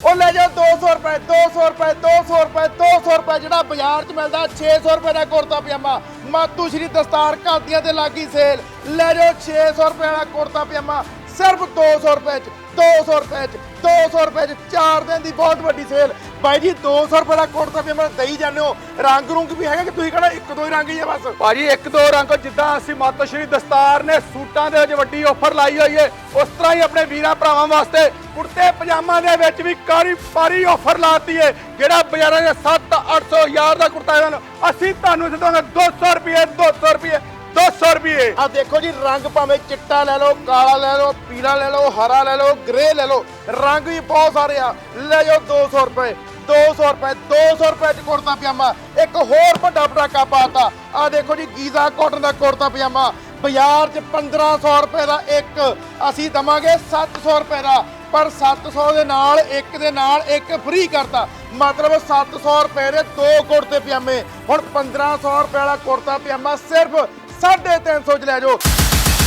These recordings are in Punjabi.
ਉਹ ਲੈ ਜਾਓ 200 ਰੁਪਏ 200 ਰੁਪਏ 200 ਰੁਪਏ 200 ਰੁਪਏ ਜਿਹੜਾ ਬਾਜ਼ਾਰ 'ਚ ਮਿਲਦਾ 600 ਰੁਪਏ ਦਾ ਕੁੜਤਾ ਪਜਾਮਾ। ਮਾਤੂ ਸ਼੍ਰੀ ਦਸਤਾਰ ਘਾਟੀਆਂ ਤੇ ਲੱਗੀ ਸੇਲ। ਲੈ ਜਾਓ 600 ਰੁਪਏ ਵਾਲਾ ਕੁੜਤਾ ਪਜਾਮਾ। ਸਿਰਫ 200 ਰੁਪਏ 'ਚ 200 ਰੁਪਏ 'ਚ 200 ਰੁਪਏ 'ਚ 4 ਦਿਨ ਦੀ ਬਹੁਤ ਵੱਡੀ ਸੇਲ ਬਾਈ ਜੀ 200 ਰੁਪਏ ਦਾ ਕੁੜਤਾ ਪਜਾਮਾ ਦੇਈ ਜਾਂਦੇ ਹੋ। ਰੰਗ ਰੁੰਗ ਵੀ ਹੈਗਾ ਕਿ ਤੁਸੀਂ ਕਹਿੰਦਾ ਇੱਕ ਦੋ ਹੀ ਰੰਗ ਹੀ ਆ ਬਸ? ਭਾਜੀ, ਇੱਕ ਦੋ ਰੰਗ ਜਿੱਦਾਂ ਅਸੀਂ ਮਾਤਾ ਸ਼੍ਰੀ ਦਸਤਾਰ ਨੇ ਸੂਟਾਂ ਦੇ ਵਿੱਚ ਵੱਡੀ ਆਫਰ ਲਾਈ ਹੋਈ ਹੈ ਉਸ ਤਰ੍ਹਾਂ ਹੀ ਆਪਣੇ ਵੀਰਾਂ ਭਰਾਵਾਂ ਵਾਸਤੇ ਕੁੜਤੇ ਪਜਾਮਾ ਦੇ ਵਿੱਚ ਵੀ ਕਾਰੀ ਪਾਰੀ ਆਫਰ ਲਾਤੀ ਹੈ ਜਿਹੜਾ ਬਾਜ਼ਾਰਾਂ ਦੇ 7 800 ਹਜ਼ਾਰ ਦਾ ਕੁੜਤਾ ਹੈ। ਅਸੀਂ ਤੁਹਾਨੂੰ ਸਿੱਧਾਂਗੇ 200 ਰੁਪਏ 200 ਰੁਪਏ 200 ਰੁਪਏ। ਆ ਦੇਖੋ ਜੀ, ਰੰਗ ਭਾਵੇਂ ਚਿੱਟਾ ਲੈ ਲਓ, ਕਾਲਾ ਲੈ ਲਓ, ਪੀਲਾ ਲੈ ਲਓ, ਹਰਾ ਲੈ ਲਓ ਗ੍ਰੇ ਲੈ ਲਓ, ਰੰਗ ਵੀ ਬਹੁਤ ਸਾਰੇ ਆ। ਲੈ ਜਾਓ 200 ਰੁਪਏ 200 ਰੁਪਏ 200 ਰੁਪਏ ਚ ਕੁੜਤਾ ਪਜਾਮਾ। ਇੱਕ ਹੋਰ ਵੱਡਾ ਪਟਾਕਾ ਪਾਤਾ। ਆ ਦੇਖੋ ਜੀ, ਗੀਜ਼ਾ ਕਾਟਨ ਦਾ ਕੁੜਤਾ ਪਜਾਮਾ। ਬਾਜ਼ਾਰ 'ਚ 1500 ਰੁਪਏ ਦਾ ਇੱਕ, ਅਸੀਂ ਦਵਾਂਗੇ 700 ਰੁਪਏ ਦਾ। ਪਰ 700 ਦੇ ਨਾਲ, ਇੱਕ ਦੇ ਨਾਲ ਇੱਕ ਫ੍ਰੀ ਕਰਤਾ। ਮਤਲਬ 700 ਰੁਪਏ ਦੇ ਦੋ ਕੁੜਤੇ ਪਜਾਮੇ। ਹੁਣ 1500 ਰੁਪਏ ਵਾਲਾ ਕੁੜਤਾ ਪਜਾਮਾ ਸਿਰਫ 350 ਚ ਲੈ ਜਾਓ।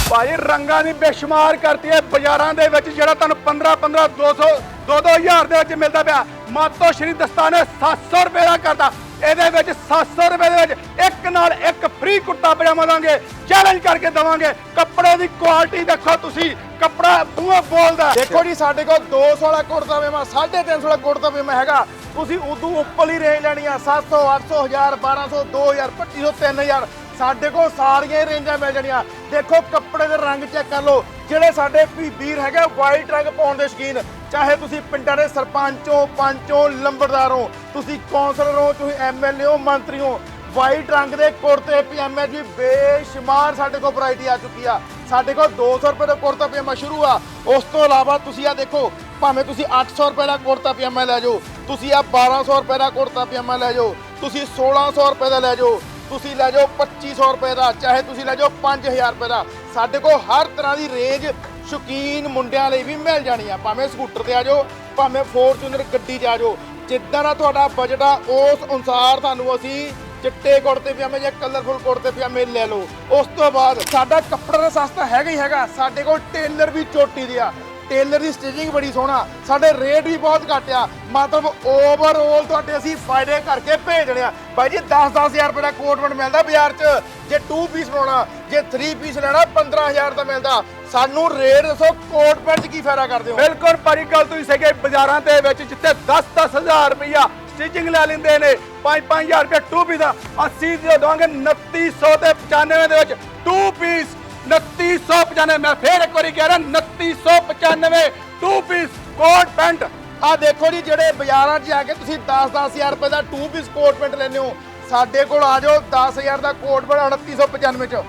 ਭਾਈ, ਰੰਗਾਂ ਦੀ ਬੇਸ਼ੁਮਾਰ ਕਰਤੀ ਹੈ ਬਾਜ਼ਾਰਾਂ ਦੇ ਵਿੱਚ, ਜਿਹੜਾ ਤੁਹਾਨੂੰ 15 15 200 2 2000 ਦੇ ਵਿੱਚ ਮਿਲਦਾ ਪਿਆ। ਮਾਤੋ ਸ਼੍ਰੀ ਦਸਤਾਨ ਨੇ 700 ਰੁਪਏ ਦਾ ਕਰਤਾ। ਇਹਦੇ ਵਿੱਚ 700 ਰੁਪਏ ਦੇ ਵਿੱਚ ਇੱਕ ਨਾਲ ਇੱਕ ਫ੍ਰੀ ਕੁੜਤਾ ਪਜਾਮਾ ਦਾਂਗੇ ਚੈਲੰਜ ਕਰਕੇ ਦਵਾਂਗੇ। ਕੱਪੜੇ ਦੀ ਕੁਆਲਿਟੀ ਦੇਖੋ ਤੁਸੀਂ, ਕੱਪੜਾ ਬੂਹਾ ਬੋਲਦਾ। ਦੇਖੋ ਜੀ, ਸਾਡੇ ਕੋਲ 200 ਵਾਲਾ ਕੁੜਤਾ ਪਜਾਮਾ 350 ਵਾਲਾ ਕੁੜਤਾ ਪਜਾਮਾ ਹੈਗਾ। ਤੁਸੀਂ ਉਦੋਂ ਉੱਪਰ ਹੀ ਰੇਂਜ ਲੈਣੀ ਆ 700 800 1000 1200 2000 2500 3000 ਸਾਡੇ ਕੋਲ ਸਾਰੀਆਂ ਰੇਂਜਾਂ ਮਿਲ ਜਾਣੀਆਂ। ਦੇਖੋ ਕੱਪੜੇ ਦੇ ਰੰਗ ਚੈੱਕ ਕਰ ਲਓ। ਜਿਹੜੇ ਸਾਡੇ ਵੀ ਵੀਰ ਹੈਗੇ ਵਾਈਟ ਰੰਗ ਪਾਉਣ ਦੇ ਸ਼ੌਕੀਨ, ਚਾਹੇ ਤੁਸੀਂ ਪਿੰਡਾਂ ਦੇ ਸਰਪੰਚੋ, ਪੰਚੋ, ਲੰਬੜਦਾਰੋ, ਤੁਸੀਂ ਕੌਂਸਲਰ ਹੋ, ਤੁਸੀਂ ਐਮਐਲਏ ਹੋ, ਮੰਤਰੀ ਹੋ ਵਾਈਟ ਰੰਗ ਦੇ ਕੁੜਤੇ, ਪਜਾਮੇ ਜੀ ਬੇਸ਼ੁਮਾਰ ਸਾਡੇ ਕੋਲ ਵੈਰਾਈਟੀ ਆ ਚੁੱਕੀ ਆ। ਸਾਡੇ ਕੋਲ 200 ਰੁਪਏ ਦਾ ਕੁੜਤਾ ਪਜਾਮਾ ਸ਼ੁਰੂ ਆ। ਉਸ ਤੋਂ ਇਲਾਵਾ ਤੁਸੀਂ ਆ ਦੇਖੋ, ਭਾਵੇਂ ਤੁਸੀਂ 800 ਰੁਪਏ ਦਾ ਕੁੜਤਾ ਪਜਾਮਾ ਲੈ ਜਾਓ, ਤੁਸੀਂ ਆ 1200 ਰੁਪਏ ਦਾ ਕੁੜਤਾ ਪਜਾਮਾ ਲੈ ਜਾਓ, ਤੁਸੀਂ 1600 ਰੁਪਏ ਦਾ ਲੈ ਜਾਓ। ਤੁਸੀਂ ਲੈ ਜਾਓ 2500 ਰੁਪਏ ਦਾ, ਚਾਹੇ ਤੁਸੀਂ ਲੈ ਜਾਓ 5000 ਰੁਪਏ ਦਾ। ਸਾਡੇ ਕੋਲ ਹਰ ਤਰ੍ਹਾਂ ਦੀ ਰੇਂਜ ਸ਼ੌਕੀਨ ਮੁੰਡਿਆਂ ਲਈ ਵੀ ਮਿਲ ਜਾਣੀ ਆ। ਭਾਵੇਂ ਸਕੂਟਰ ਤੇ ਆ ਜਾਓ, ਭਾਵੇਂ ਫੋਰਚੂਨਰ ਗੱਡੀ 'ਚ ਆ ਜਾਓ। ਜਿੱਦਾਂ ਦਾ ਤੁਹਾਡਾ ਬਜਟ ਆ, ਉਸ ਅਨੁਸਾਰ ਤੁਹਾਨੂੰ ਅਸੀਂ ਚਿੱਟੇ ਕੁੜਤੇ ਪਜਾਮੇ ਜਾਂ ਕਲਰਫੁਲ ਕੁੜਤੇ ਪਜਾਮੇ ਲੈ ਲਓ। ਉਸ ਤੋਂ ਬਾਅਦ ਸਾਡਾ ਕੱਪੜਾ ਦਾ ਸਸਤਾ ਹੈਗਾ ਹੀ ਹੈਗਾ। ਸਾਡੇ ਕੋਲ ਟੇਲਰ ਵੀ ਚੋਟੀ ਦੇ ਆ। ਟੇਲਰ ਦੀ ਸਟਿਚਿੰਗ ਬੜੀ ਸੋਹਣਾ, ਸਾਡੇ ਰੇਟ ਵੀ ਬਹੁਤ ਘੱਟ ਆ। ਮਤਲਬ ਓਵਰਆਲ ਤੁਹਾਡੇ ਅਸੀਂ ਫਾਇਦੇ ਕਰਕੇ ਭੇਜਣੇ ਆ। ਬਾਈ ਜੀ 10-10000 ਰੁਪਏ ਦਾ ਕੋਟ ਪੈਂਟ ਮਿਲਦਾ ਬਾਜ਼ਾਰ 'ਚ। ਜੇ 2 ਪੀਸ ਬਣਾਉਣਾ, ਜੇ 3 ਪੀਸ ਲੈਣਾ 15000 ਦਾ ਮਿਲਦਾ। ਸਾਨੂੰ ਰੇਟ ਦੱਸੋ ਕੋਟ ਪੈਂਟ 'ਚ ਕੀ ਫਾਇਦਾ ਕਰਦੇ ਹੋ? ਬਿਲਕੁਲ ਭਾਰੀ ਗੱਲ ਤੁਸੀਂ ਸਹੀ ਬਾਜ਼ਾਰਾਂ ਦੇ ਵਿੱਚ ਜਿੱਥੇ 10-10000 ਰੁਪਇਆ ਸਟਿਚਿੰਗ ਲੈ ਲੈਂਦੇ ਨੇ 5-5000 ਰੁਪਏ ਟੂ ਪੀਸ ਦਾ, ਅਸੀਂ ਦੇ ਦਵਾਂਗੇ 2900 ਤੇ 95 ਦੇ ਵਿੱਚ ਟੂ ਪੀਸ 2995 ਮੈਂ ਫੇਰ ਇੱਕ ਵਾਰੀ ਕਹਿ ਰਿਹਾ 2995 ਟੂ ਪੀਸ ਕੋਟ ਪੈਂਟ ਆ ਦੇਖੋ ਜੀ, ਜਿਹੜੇ ਬਾਜ਼ਾਰਾਂ 'ਚ ਜਾ ਕੇ ਤੁਸੀਂ 10-10000 ਰੁਪਏ ਦਾ 2 ਪੀਸ ਕੋਟ ਪੈਂਟ ਲੈਂਦੇ ਹੋ, ਸਾਡੇ ਕੋਲ ਆ ਜਾਓ 10000 ਦਾ ਕੋਟ ਪੈਂਟ 2995 ਚ।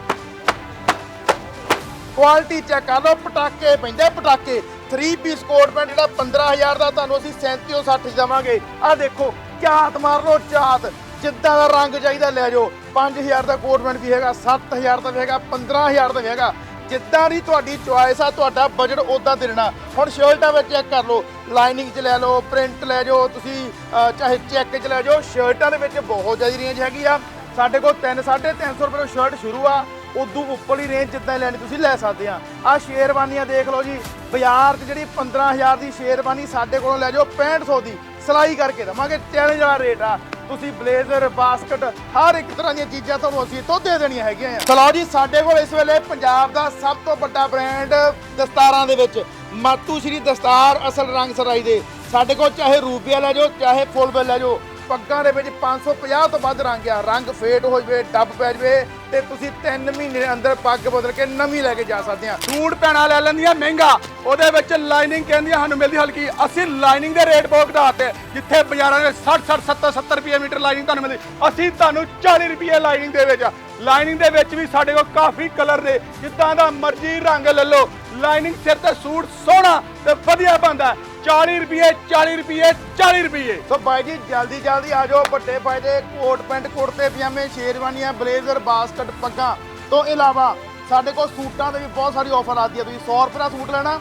ਕੁਆਲਿਟੀ ਚੈੱਕ ਕਰ ਲਓ, ਪਟਾਕੇ ਪੈਂਦੇ ਪਟਾਕੇ। 3 ਪੀਸ ਕੋਟ ਪੈਂਟ ਜਿਹੜਾ 15000 ਦਾ, ਤੁਹਾਨੂੰ ਅਸੀਂ 37 60 ਦੇਵਾਂਗੇ। ਆ ਦੇਖੋ, ਝਾਤ ਮਾਰ ਲਓ, ਝਾਤ। ਜਿੱਦਾਂ ਦਾ ਰੰਗ ਚਾਹੀਦਾ ਲੈ ਜਾਓ। 5000 ਦਾ ਕੋਟ ਪੈਂਟ ਵੀ ਹੈਗਾ 7000 ਦਾ ਵੀ ਹੈਗਾ 15000 ਦਾ ਵੀ ਹੈਗਾ। ਜਿੱਦਾਂ ਦੀ ਤੁਹਾਡੀ ਚੁਆਇਸ ਆ ਤੁਹਾਡਾ ਬਜਟ ਉਦਾਂ ਦੇ ਦੇਣਾ। ਹੁਣ ਸ਼ਰਟਾਂ ਵਿੱਚ ਚੈੱਕ ਕਰ ਲਓ ਲਾਈਨਿੰਗ 'ਚ ਲੈ ਲਓ ਪ੍ਰਿੰਟ ਲੈ ਜਾਓ ਤੁਸੀਂ ਅਹ, ਚਾਹੇ ਚੈੱਕ 'ਚ ਲੈ ਜਾਓ ਸ਼ਰਟਾਂ ਦੇ ਵਿੱਚ ਬਹੁਤ ਜ਼ਿਆਦਾ ਰੇਂਜ ਹੈਗੀ ਆ। ਸਾਡੇ ਕੋਲ 3 350 ਰੁਪਏ ਤੋਂ ਸ਼ਰਟ ਸ਼ੁਰੂ ਆ। ਉਦੋਂ ਉੱਪਰਲੀ ਰੇਂਜ ਜਿੱਦਾਂ ਲੈਣੀ ਤੁਸੀਂ ਲੈ ਸਕਦੇ ਆ। ਆ ਸ਼ੇਰਵਾਨੀਆਂ ਦੇਖ ਲਓ ਜੀ ਬਾਜ਼ਾਰ 'ਚ ਜਿਹੜੀ 15000 ਦੀ ਸ਼ੇਰਵਾਨੀ ਸਾਡੇ ਕੋਲੋਂ ਲੈ ਜਾਓ 6500 ਦੀ। ਸਿਲਾਈ ਕਰਕੇ ਦਵਾਂਗੇ ਚੈਲੰਜ ਵਾਲਾ ਰੇਟ ਆ। ਤੁਸੀਂ ਬਲੇਜ਼ਰ, ਬਾਸਕਟ, ਹਰ ਇੱਕ ਤਰ੍ਹਾਂ ਦੀਆਂ ਚੀਜ਼ਾਂ ਤੁਹਾਨੂੰ ਅਸੀਂ ਇੱਥੋਂ ਦੇ ਦੇਣੀਆਂ ਹੈਗੀਆਂ ਆ। ਚਲੋ ਜੀ, ਸਾਡੇ ਕੋਲ ਇਸ ਵੇਲੇ ਪੰਜਾਬ ਦਾ ਸਭ ਤੋਂ ਵੱਡਾ ਬ੍ਰਾਂਡ ਦਸਤਾਰਾਂ ਦੇ ਵਿੱਚ ਮਾਤੂ ਸ਼੍ਰੀ ਦਸਤਾਰ ਅਸਲ ਰੰਗ ਸਰਾਈ ਦੇ। ਸਾਡੇ ਕੋਲ ਚਾਹੇ ਰੂਪੀਆ ਲੈ ਜਾਓ, ਚਾਹੇ ਫੁੱਲ ਬਿੱਲ ਲੈ ਜਾਓ ਪੱਗਾਂ ਦੇ ਵਿੱਚ 550 ਤੋਂ ਵੱਧ ਰੰਗ ਆ। ਰੰਗ ਫੇਡ ਹੋ ਜਵੇ, ਡੱਬ ਪੈ ਜਵੇ ਤੇ ਤੁਸੀਂ 3 ਮਹੀਨੇ ਦੇ ਅੰਦਰ ਪੱਗ ਬਦਲ ਕੇ ਨਵੀਂ ਲੈ ਕੇ ਜਾ ਸਕਦੇ ਆ। ਸੂਟ ਪੈਣਾ ਲੈ ਲੈਂਦੀਆਂ ਮਹਿੰਗਾ, ਉਹਦੇ ਵਿੱਚ ਲਾਈਨਿੰਗ ਕਹਿੰਦੀਆਂ ਸਾਨੂੰ ਮਿਲਦੀ ਹਲਕੀ। ਅਸੀਂ ਲਾਈਨਿੰਗ ਦੇ ਰੇਟ ਬਹੁਤ ਘਟਾ ਘਟਾਤੇ ਜਿੱਥੇ ਬਾਜ਼ਾਰਾਂ ਦੇ 60 60 70 70 ਰੁਪਏ ਮੀਟਰ ਲਾਈਨਿੰਗ ਤੁਹਾਨੂੰ ਮਿਲਦੀ। ਅਸੀਂ ਤੁਹਾਨੂੰ 40 ਰੁਪਏ ਲਾਈਨਿੰਗ ਦੇ ਵਿੱਚ ਲਾਈਨਿੰਗ ਦੇ ਵਿੱਚ ਵੀ ਸਾਡੇ ਕੋਲ ਕਾਫੀ ਕਲਰ ਨੇ। ਜਿੱਦਾਂ ਦਾ ਮਰਜ਼ੀ ਰੰਗ ਲੈ ਲਓ। ਲਾਈਨਿੰਗ ਸਿਰ ਤੇ ਸੂਟ ਸੋਹਣਾ ਤੇ ਵਧੀਆ ਬਣਦਾ। 40 ਰੁਪਏ 40 ਰੁਪਏ 40 ਰੁਪਏ। ਸੋ ਬਾਈ ਜੀ, ਜਲਦੀ ਜਲਦੀ ਆ ਜਾਓ। ਵੱਡੇ ਫਾਇਦੇ ਕੋਟ ਪੈਂਟ ਕੁੜਤੇ ਪਜਾਮੇ ਸ਼ੇਰਵਾਨੀਆਂ, ਬਲੇਜ਼ਰ, ਬਾਸਕਟ, ਪੱਗਾਂ। ਤੋਂ ਇਲਾਵਾ ਸਾਡੇ ਕੋਲ ਸੂਟਾਂ ਦੇ ਵੀ ਬਹੁਤ ਸਾਰੀ ਆਫਰ ਆਦੀ ਹੈ। ਤੁਸੀਂ 100 ਰੁਪਏ ਦਾ ਸੂਟ ਲੈਣਾ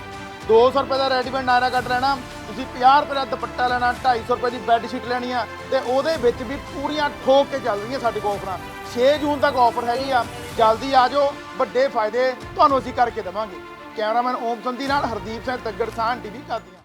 200 ਰੁਪਏ ਦਾ ਰੈਡੀਮੇਡ ਨਾਇਰਾ ਕੱਟ ਲੈਣਾ, ਤੁਸੀਂ 50 ਰੁਪਏ ਦਾ ਦੁਪੱਟਾ ਲੈਣਾ 250 ਰੁਪਏ ਦੀ ਬੈੱਡ ਸ਼ੀਟ ਲੈਣੀ ਆ ਤੇ ਉਹਦੇ ਵਿੱਚ ਵੀ ਪੂਰੀਆਂ ਠੋਕ ਕੇ ਚੱਲ ਰਹੀਆਂ ਸਾਡੇ ਕੋਲ ਆਫਰਾਂ 6 ਜੂਨ ਤੱਕ ਆਫਰ ਹੈਗੀ ਆ। ਜਲਦੀ ਆ ਜਾਓ। ਵੱਡੇ ਫਾਇਦੇ ਤੁਹਾਨੂੰ ਅਸੀਂ ਕਰਕੇ ਦੇਵਾਂਗੇ। ਕੈਮਰਾਮੈਨ ਓਮ ਸੰਧੀ ਨਾਲ ਹਰਦੀਪ ਸਿੰਘ ਤੱਗੜ ਸਾਨ ਟੀਵੀ ਕਾਦੀਆਂ